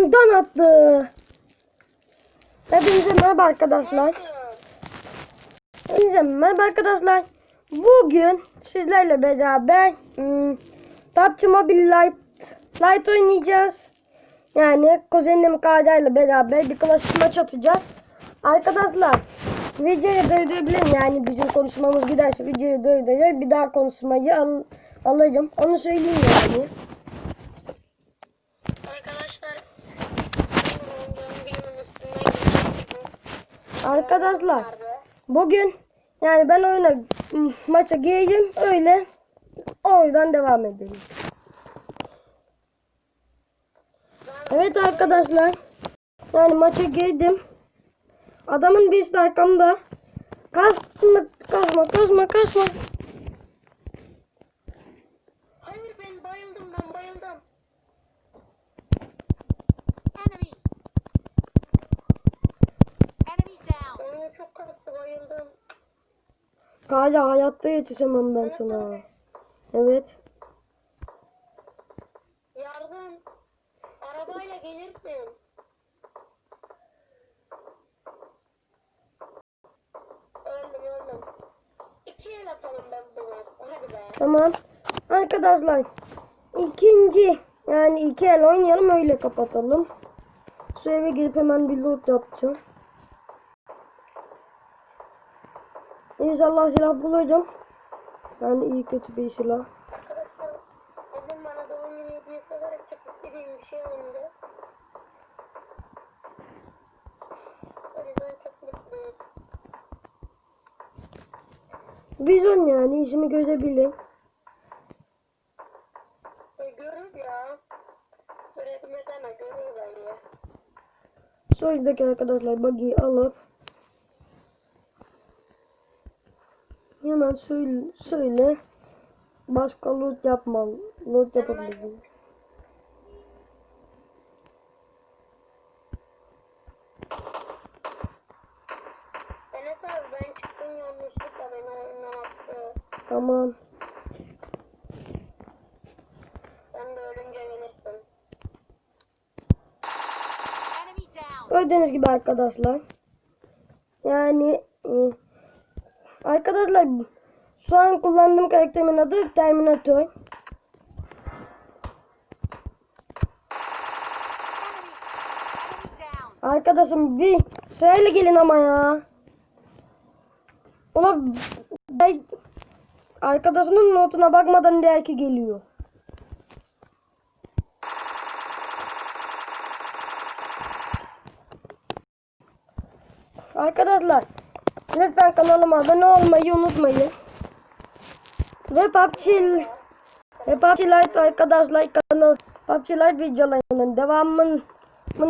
Ondan attı. Hepinize merhaba arkadaşlar. Hepinize merhaba arkadaşlar. Bugün sizlerle beraber hmm, PUBG Mobile Lite, Lite oynayacağız. Yani kuzenim Kader'le beraber bir klasik maç atacağız. Arkadaşlar videoyu durdurabilirim yani bizim konuşmamız giderse videoyu durdurur bir daha konuşmayı al, alırım. Onu söyleyeyim yani. Arkadaşlar benim doğum günümün üstünden geçecek bu. Arkadaşlar bugün yani ben oyuna maça gireyim öyle oradan devam edelim. Evet arkadaşlar yani maça girdim. Adamın bir arkamda. Kasma kasma kasma kasma. Kaya hayatta yetişemem ben sana. Evet. Yardım. Arabayla gelirsin. Öldüm öldüm. İki el atalım ben bunu. Hadi be. Tamam. Arkadaşlar ikinci yani iki el oynayalım öyle kapatalım. Şu eve girip hemen bir loot yapacağım. İnşallah silah bulurum. Yani iyi kötü bir silah. Arkadaşlar bugün bana doğum günü hediyesi olarak çok istediğim bir şey oldu. O yüzden çok mutluyum. Vizyon yani işimi görebilin. E, görür ya. Öğretme deme görür bence. Şuradaki arkadaşlar buggy'i alıp hemen söyle, söyle başka loot yapmam. Loot yapabilirim. Tamam. Gördüğünüz gibi arkadaşlar. Yani e, arkadaşlar şu an kullandığım karakterimin adı Terminator. Arkadaşım bir sırayla gelin ama ya. Ben- arkadaşının notuna bakmadan diğer ki geliyor. Arkadaşlar lütfen kanalıma abone olmayı unutmayın. Ve PUBG ve PUBG Lite arkadaşlar kanal PUBG Lite videolarının devamını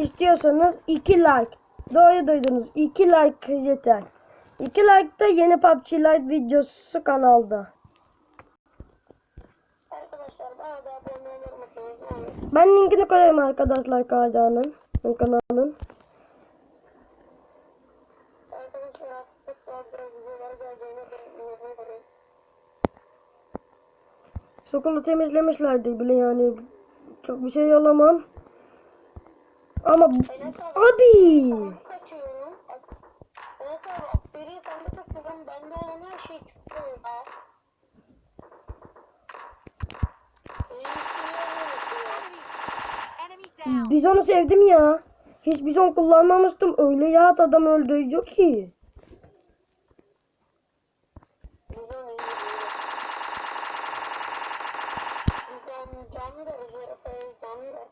istiyorsanız 2 like. Doğru duydunuz 2 like yeter. 2 like da yeni PUBG Lite videosu kanalda. Ben linkini koyarım arkadaşlar Kayda'nın kanalın. Sokulu temizlemişlerdi bile yani çok bir şey alamam. Ama abi bizonu sevdim ya. Hiç bizon kullanmamıştım. Öyle ya adam öldürüyor ki. Bizon iyi. Bizon canlı da üzeri canlı da.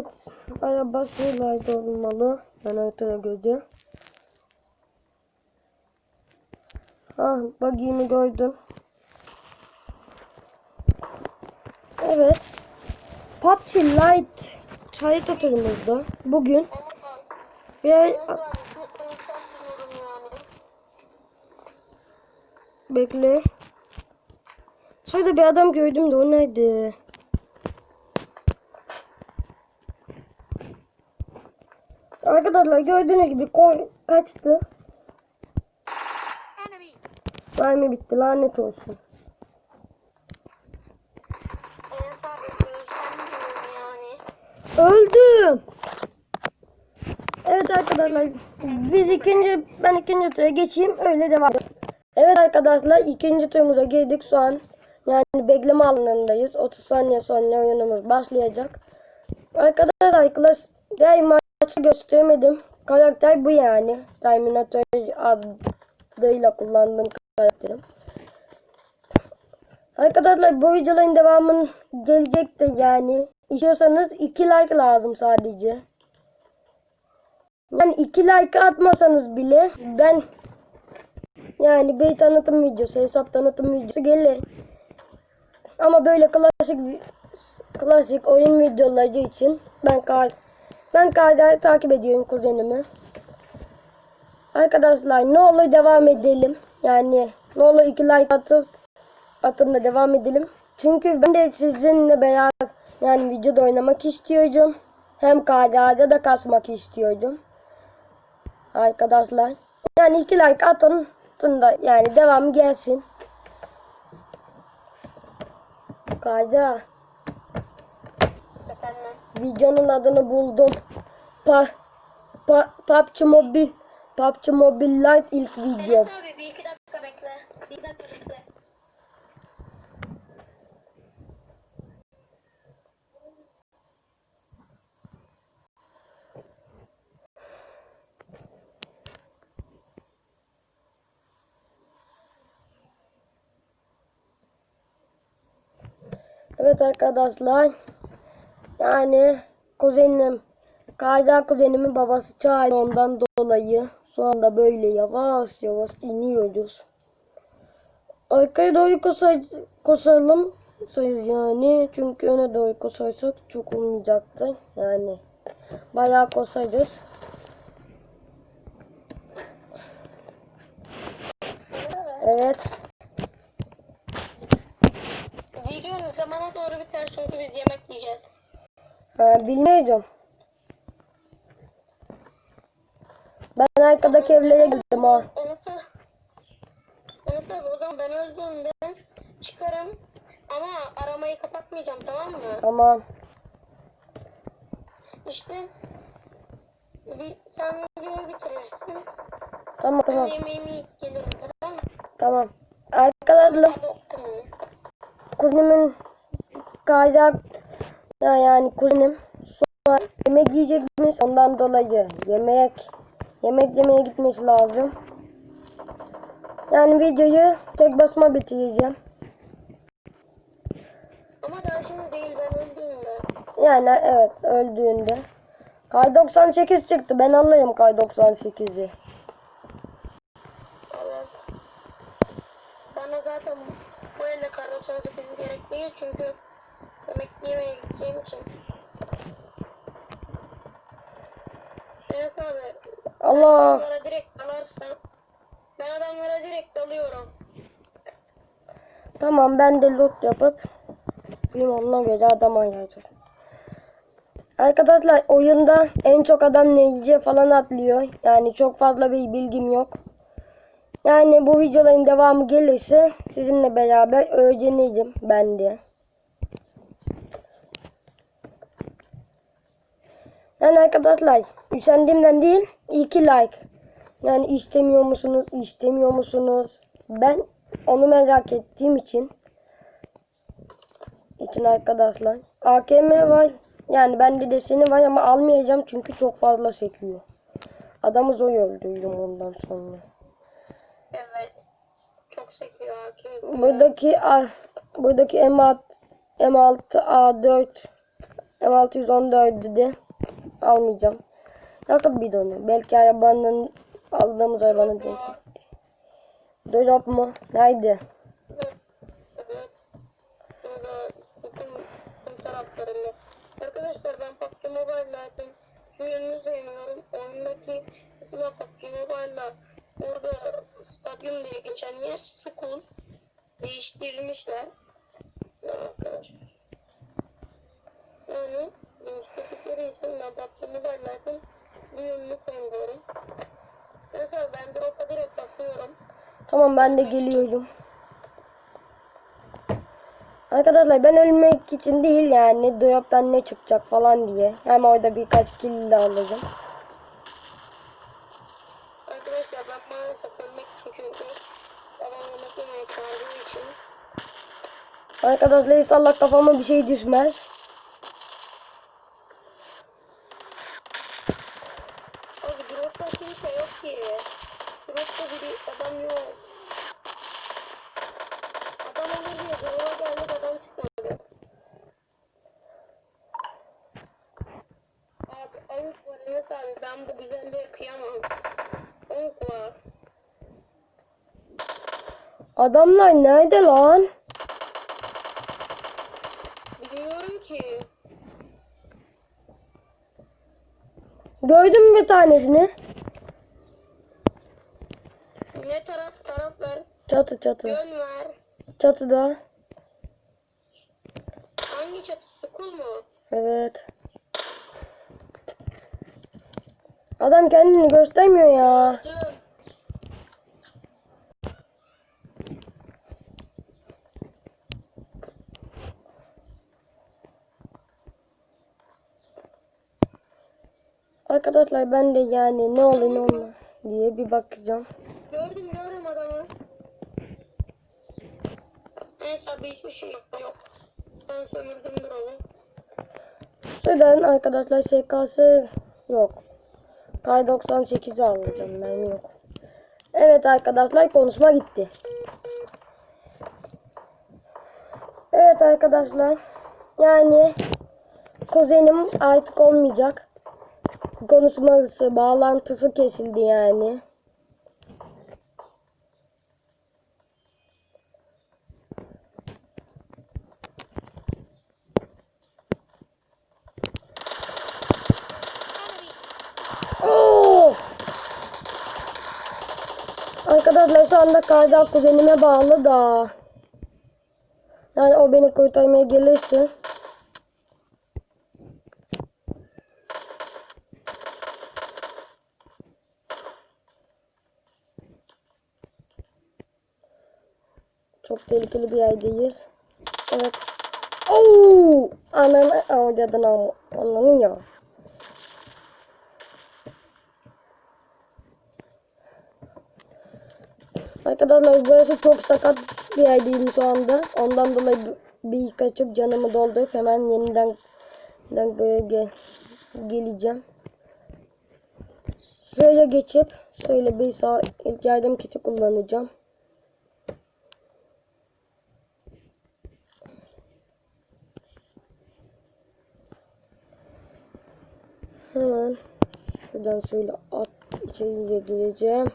Evet araba şuralarda olmalı. Ben ortaya gözü. Ah bagimi gördüm. Evet. PUBG Lite çay tuturumuzda. Bugün bir yani. bekle. Şurada bir adam gördüm de o nerede? Arkadaşlar gördüğünüz gibi kor kaçtı. Mermi bitti lanet olsun. Yani. Öldüm. Evet arkadaşlar biz ikinci ben ikinci tura geçeyim öyle devam. Evet arkadaşlar ikinci turumuza girdik şu an. Yani bekleme alanındayız. 30 saniye sonra oyunumuz başlayacak. Arkadaşlar klas diğer maçı gösteremedim. Karakter bu yani. Terminator adıyla kullandığım karakterim. Arkadaşlar bu videoların devamının gelecektir yani. İstiyorsanız 2 like lazım sadece. Yani 2 like atmasanız bile ben yani bir tanıtım videosu, hesap tanıtım videosu gelir. Ama böyle klasik klasik oyun videoları için ben ben Kardeş'i takip ediyorum kuzenimi. Arkadaşlar ne olur devam edelim. Yani ne olur 2 like atıp atın da devam edelim. Çünkü ben de sizinle beraber yani videoda oynamak istiyordum. Hem KDA'da da kasmak istiyordum. Arkadaşlar. Yani iki like atın. atın da yani devam gelsin. KDA. Videonun adını buldum. Pa, pa, PUBG Mobile PUBG Mobile Lite ilk video. Abi bir dakika bekle. Bir dakika bekle. Evet arkadaşlar. Yani kuzenim Kayda kuzenimin babası çağırdı ondan dolayı şu anda böyle yavaş yavaş iniyoruz. Arkaya doğru koşar, koşalım sayız yani çünkü öne doğru koşarsak çok olmayacaktı yani bayağı koşarız. Evet. Videonun zamana doğru biter çünkü biz yemek yiyeceğiz. Ha, bilmiyorum. Ben arkadaki evlere gittim ha. Unutma. Unutma o zaman ben öldüğümde çıkarım ama aramayı kapatmayacağım tamam mı? Tamam. İşte bir, sen videoyu bitirirsin. Tamam Ben tamam. yemeğimi yiyip gelirim tamam mı? Tamam. Arkadaşlar kuzenimin kaydak ya yani kuzenim sonra yemek yiyecekmiş ondan dolayı yemek yemek yemeye gitmesi lazım. Yani videoyu tek basma bitireceğim. Ama daha şimdi değil ben öldüğümde. Yani evet öldüğünde. Kay 98 çıktı. Ben anlayayım Kay 98'i. Evet. Bana zaten bu elle kar 98 gerek değil çünkü yemek yemeye gideceğim için. Enes abi Allah. adamlara direkt dalarsan ben adamlara direkt dalıyorum. Tamam ben de loot yapıp onuna göre adam ayarlayacağım. Arkadaşlar oyunda en çok adam neyce falan atlıyor. Yani çok fazla bir bilgim yok. Yani bu videoların devamı gelirse sizinle beraber öğreneceğim ben de. Yani arkadaşlar üşendiğimden değil iki like. Yani istemiyor musunuz, istemiyor musunuz? Ben onu merak ettiğim için için arkadaşlar. AKM var. Yani bende deseni var ama almayacağım çünkü çok fazla sekiyor. Adamı zor öldürdüm ondan sonra. Evet. Çok sekiyor hakim. Buradaki buradaki M6 M6 A4 M614'ü de almayacağım. Yakıt bidonu. Belki arabanın aldığımız arabanın denk. Drop mu? Nerede? Taraflarında. Arkadaşlar ben PUBG Mobile'laydım. Şu yönünü sevmiyorum. Oyundaki mesela PUBG Mobile'la orada stadyum diye geçen yer Sukul. Değiştirilmişler. Ya arkadaşlar. Yani değiştirdikleri için ben PUBG Mobile'laydım. Bu Tamam ben de geliyorum. Arkadaşlar ben ölmek için değil yani drop'tan ne çıkacak falan diye. Hem orada birkaç kill de alırım. Arkadaşlar ben maalesef ölmek için çünkü babam yemek yemeye çağırdığı için Arkadaşlar inşallah kafama bir şey düşmez. Abi dropta kimse yok ki. Dropta biri adam yok. Adam olur diye drop'a geldik adam çıkmadı. Abi Enes abi ben bu güzelliğe kıyamam. Var. Adamlar nerede lan? Bilmiyorum ki. Gördün mü bir tanesini? Ne taraf taraf ver. Çatı çatı. Yön ver. Çatıda. Hangi çatı? Okul mu? Evet. Adam kendini göstermiyor ya. Arkadaşlar ben de yani ne olur ne olmaz diye bir bakacağım. Gördüm gördüm adamı. Neyse abi hiçbir şey yok. Ben sömürdüm drop'u. Şuradan arkadaşlar SKS yok. K98'i alacağım ben yok. Evet arkadaşlar konuşma gitti. Evet arkadaşlar. Yani kuzenim artık olmayacak. Konuşması, bağlantısı kesildi yani. Enemy. Oo! Arkadaşlar şu anda karda kuzenime bağlı da. Yani o beni kurtarmaya gelirse. Çok tehlikeli bir yerdeyiz. Evet. Oo! Ananı avcadın ama. Ananı ya. Arkadaşlar burası çok sakat bir yerdeyim şu anda. Ondan dolayı bir kaçıp canımı doldurup hemen yeniden yeniden böyle gel, geleceğim. Şöyle geçip şöyle bir sağ ilk yardım kiti kullanacağım. Hemen şuradan şöyle at içeriye gireceğim.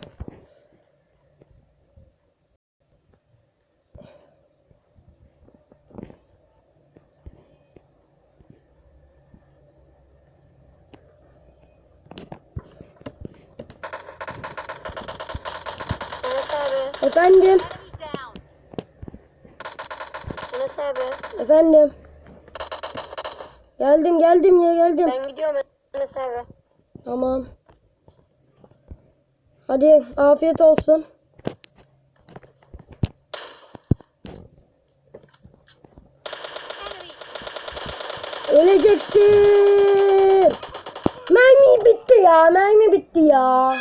Enes abi. Efendim. Enes abi. efendim. Geldim, geldim ya geldim. Ben gidiyorum Enes abi. Tamam. Hadi afiyet olsun. Öleceksin. Mermi bitti ya. Mermi bitti ya.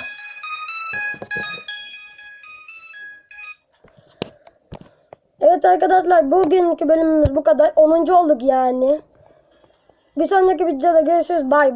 Evet arkadaşlar bugünkü bölümümüz bu kadar. 10. olduk yani. Bir sonraki videoda görüşürüz. Bay bay.